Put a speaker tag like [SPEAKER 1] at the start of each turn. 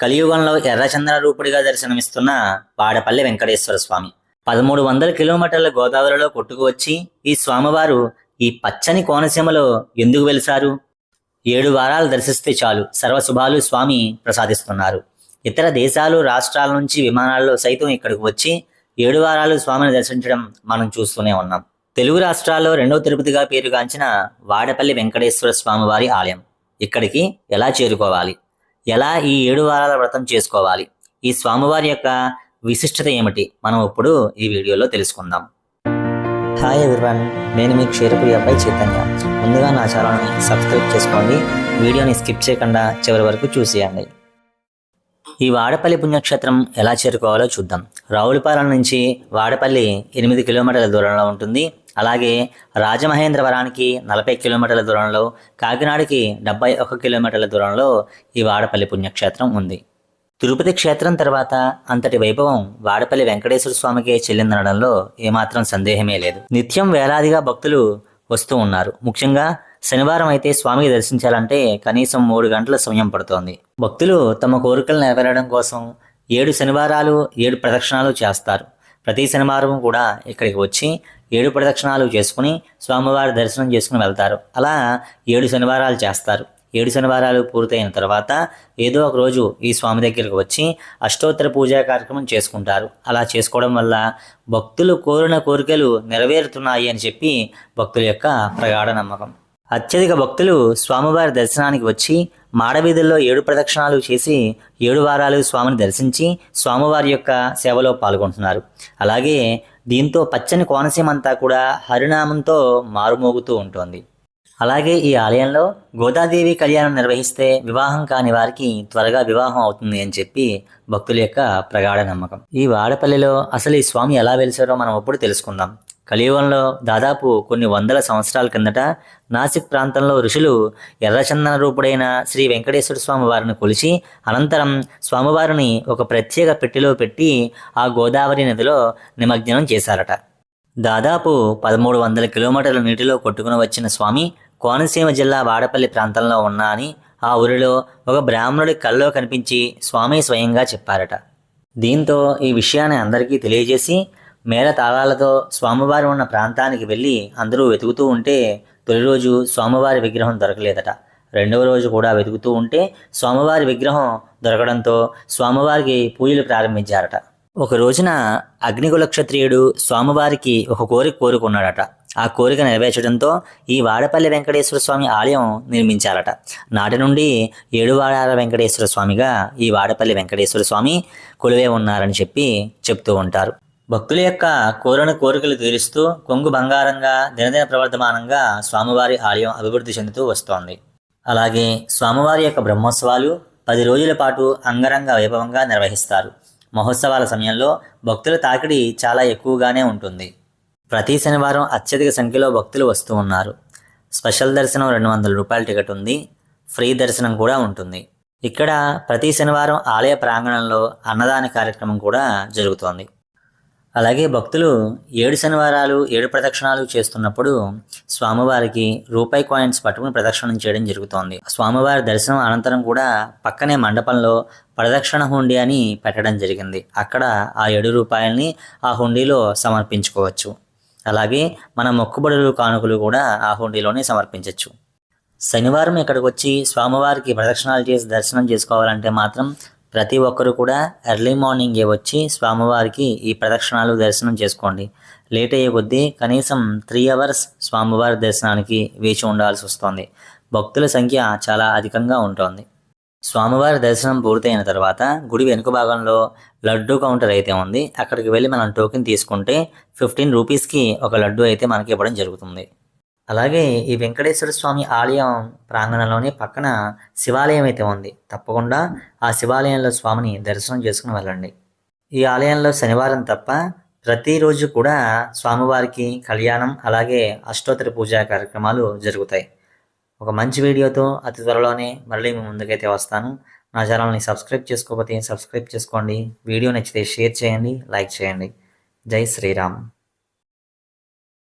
[SPEAKER 1] కలియుగంలో ఎర్రచంద్ర రూపుడిగా దర్శనమిస్తున్న వాడపల్లి వెంకటేశ్వర స్వామి. పదమూడు వందల కిలోమీటర్ల గోదావరిలో కొట్టుకు వచ్చి ఈ స్వామివారు ఈ పచ్చని కోనసీమలో ఎందుకు వెలిసారు? ఏడు వారాలు దర్శిస్తే చాలు సర్వశుభాలు స్వామి ప్రసాదిస్తున్నారు. ఇతర దేశాలు రాష్ట్రాల నుంచి విమానాల్లో సైతం ఇక్కడికి వచ్చి ఏడు వారాలు స్వామిని దర్శించడం మనం చూస్తూనే ఉన్నాం. తెలుగు రాష్ట్రాల్లో రెండవ తిరుపతిగా పేరుగాంచిన వాడపల్లి వెంకటేశ్వర స్వామివారి ఆలయం. ఇక్కడికి ఎలా చేరుకోవాలి? ఎలా ఈ ఏడు వారాల వ్రతం చేసుకోవాలి? ఈ స్వామివారి యొక్క విశిష్టత ఏమిటి? మనం ఇప్పుడు ఈ వీడియోలో తెలుసుకుందాం. హాయ్ ఎవ్రీవన్ నేను మీ క్షీరపురి అబ్బాయి చైతన్య. ముందుగా నా ఛానల్ని సబ్స్క్రైబ్ చేసుకోండి. వీడియోని స్కిప్ చేయకుండా చివరి వరకు చూసేయండి. ఈ వాడపల్లి పుణ్యక్షేత్రం ఎలా చేరుకోవాలో చూద్దాం. రావులపాలెం నుంచి వాడపల్లి ఎనిమిది కిలోమీటర్ల దూరంలో ఉంటుంది. అలాగే రాజమహేంద్రవరానికి నలభై కిలోమీటర్ల దూరంలో కాకినాడకి డెబ్బై ఒక కిలోమీటర్ల దూరంలో ఈ వాడపల్లి పుణ్యక్షేత్రం ఉంది. తిరుపతి క్షేత్రం తర్వాత అంతటి వైభవం వాడపల్లి వెంకటేశ్వర స్వామికి చెల్లిందనడంలో ఏమాత్రం సందేహమే లేదు. నిత్యం వేలాదిగా భక్తులు వస్తూ ఉన్నారు. ముఖ్యంగా శనివారం అయితే స్వామికి దర్శించాలంటే కనీసం మూడు గంటల సమయం పడుతోంది. భక్తులు తమ కోరికలు నెరవేరడం కోసం ఏడు శనివారాలు ఏడు ప్రదక్షిణాలు చేస్తారు. ప్రతి శనివారం కూడా ఇక్కడికి వచ్చి ఏడు ప్రదక్షిణాలు చేసుకుని స్వామివారి దర్శనం చేసుకుని వెళ్తారు. అలా ఏడు శనివారాలు చేస్తారు. ఏడు శనివారాలు పూర్తయిన తర్వాత ఏదో ఒక రోజు ఈ స్వామి దగ్గరికి వచ్చి అష్టోత్తర పూజా కార్యక్రమం చేసుకుంటారు. అలా చేసుకోవడం వల్ల భక్తులు కోరిన కోరికలు నెరవేరుతున్నాయి అని చెప్పి భక్తుల యొక్క ప్రగాఢ నమ్మకం. అత్యధిక భక్తులు స్వామివారి దర్శనానికి వచ్చి మాడవీధుల్లో ఏడు ప్రదక్షిణాలు చేసి ఏడు వారాలు స్వామిని దర్శించి స్వామివారి యొక్క సేవలో పాల్గొంటున్నారు. అలాగే దీంతో పచ్చని కోనసీమ అంతా కూడా హరినామంతో మారుమోగుతూ ఉంటుంది. అలాగే ఈ ఆలయంలో గోదాదేవి కళ్యాణం నిర్వహిస్తే వివాహం కాని వారికి త్వరగా వివాహం అవుతుంది అని చెప్పి భక్తుల యొక్క ప్రగాఢ నమ్మకం. ఈ వాడపల్లిలో అసలు ఈ స్వామి ఎలా వెలిసారో మనం ఇప్పుడు తెలుసుకుందాం. కలియుగంలో దాదాపు కొన్ని వందల సంవత్సరాల కిందట నాసిక్ ప్రాంతంలో ఋషులు ఎర్రచందన రూపుడైన శ్రీ వెంకటేశ్వర స్వామి వారిని కొలిచి అనంతరం స్వామివారిని ఒక ప్రత్యేక పెట్టెలో పెట్టి ఆ గోదావరి నదిలో నిమజ్జనం చేశారట. దాదాపు పదమూడు వందల కిలోమీటర్ల నీటిలో కొట్టుకుని వచ్చిన స్వామి కోనసీమ జిల్లా వాడపల్లి ప్రాంతంలో ఉన్నా అని ఆ ఊరిలో ఒక బ్రాహ్మణుడి కల్లో కనిపించి స్వామి స్వయంగా చెప్పారట. దీంతో ఈ విషయాన్ని అందరికీ తెలియజేసి మేళ తాళాలతో స్వామివారి ఉన్న ప్రాంతానికి వెళ్ళి అందరూ వెతుకుతూ ఉంటే తొలి రోజు స్వామివారి విగ్రహం దొరకలేదట. రెండవ రోజు కూడా వెతుకుతూ ఉంటే స్వామివారి విగ్రహం దొరకడంతో స్వామివారికి పూజలు ప్రారంభించారట. ఒక రోజున అగ్నికుల క్షత్రియుడు స్వామివారికి ఒక కోరిక కోరుకున్నాడట. ఆ కోరిక నెరవేర్చడంతో ఈ వాడపల్లి వెంకటేశ్వర స్వామి ఆలయం నిర్మించారట. నాటి నుండి ఏడువాడాల వెంకటేశ్వర స్వామిగా ఈ వాడపల్లి వెంకటేశ్వర స్వామి కొలువే ఉన్నారని చెప్పి చెప్తూ ఉంటారు. భక్తుల యొక్క కోరిన కోరికలు తీరుస్తూ కొంగు బంగారంగా దినదిన ప్రవర్ధమానంగా స్వామివారి ఆలయం అభివృద్ధి చెందుతూ వస్తోంది. అలాగే స్వామివారి యొక్క బ్రహ్మోత్సవాలు పది రోజుల పాటు అంగరంగ వైభవంగా నిర్వహిస్తారు. మహోత్సవాల సమయంలో భక్తుల తాకిడి చాలా ఎక్కువగానే ఉంటుంది. ప్రతి శనివారం అత్యధిక సంఖ్యలో భక్తులు వస్తూ ఉన్నారు. స్పెషల్ దర్శనం రెండు వందల రూపాయల టికెట్ ఉంది. ఫ్రీ దర్శనం కూడా ఉంటుంది. ఇక్కడ ప్రతి శనివారం ఆలయ ప్రాంగణంలో అన్నదాన కార్యక్రమం కూడా జరుగుతోంది. అలాగే భక్తులు ఏడు శనివారాలు ఏడు ప్రదక్షిణాలు చేస్తున్నప్పుడు స్వామివారికి రూపాయి కాయిన్స్ పట్టుకుని ప్రదక్షిణం చేయడం జరుగుతోంది. స్వామివారి దర్శనం అనంతరం కూడా పక్కనే మండపంలో ప్రదక్షిణ హుండీ అని పెట్టడం జరిగింది. అక్కడ ఆ ఏడు రూపాయల్ని ఆ హుండీలో సమర్పించుకోవచ్చు. అలాగే మన మొక్కుబడులు కానుకలు కూడా ఆ హుండీలోనే సమర్పించవచ్చు శనివారం ఇక్కడికి వచ్చి స్వామివారికి ప్రదక్షిణాలు చేసి దర్శనం చేసుకోవాలంటే మాత్రం ప్రతి ఒక్కరు కూడా ఎర్లీ మార్నింగే వచ్చి స్వామివారికి ఈ ప్రదక్షిణాలు దర్శనం చేసుకోండి. లేట్ అయ్యే కొద్దీ కనీసం త్రీ అవర్స్ స్వామివారి దర్శనానికి వేచి ఉండాల్సి వస్తుంది. భక్తుల సంఖ్య చాలా అధికంగా ఉంటుంది. స్వామివారి దర్శనం పూర్తయిన తర్వాత గుడి వెనుక భాగంలో లడ్డు కౌంటర్ అయితే ఉంది. అక్కడికి వెళ్ళి మనం టోకెన్ తీసుకుంటే ఫిఫ్టీన్ రూపీస్కి ఒక లడ్డు అయితే మనకి ఇవ్వడం జరుగుతుంది. అలాగే ఈ వెంకటేశ్వర స్వామి ఆలయం ప్రాంగణంలోనే పక్కన శివాలయం అయితే ఉంది. తప్పకుండా ఆ శివాలయంలో స్వామిని దర్శనం చేసుకుని వెళ్ళండి. ఈ ఆలయంలో శనివారం తప్ప ప్రతిరోజు కూడా స్వామివారికి కళ్యాణం అలాగే అష్టోత్తర పూజా కార్యక్రమాలు జరుగుతాయి. ఒక మంచి వీడియోతో అతి త్వరలోనే మళ్ళీ మీ ముందుకైతే వస్తాను. నా ఛానల్ని సబ్స్క్రైబ్ చేసుకోకపోతే సబ్స్క్రైబ్ చేసుకోండి. వీడియో నచ్చితే షేర్ చేయండి లైక్ చేయండి. జై శ్రీరామ్.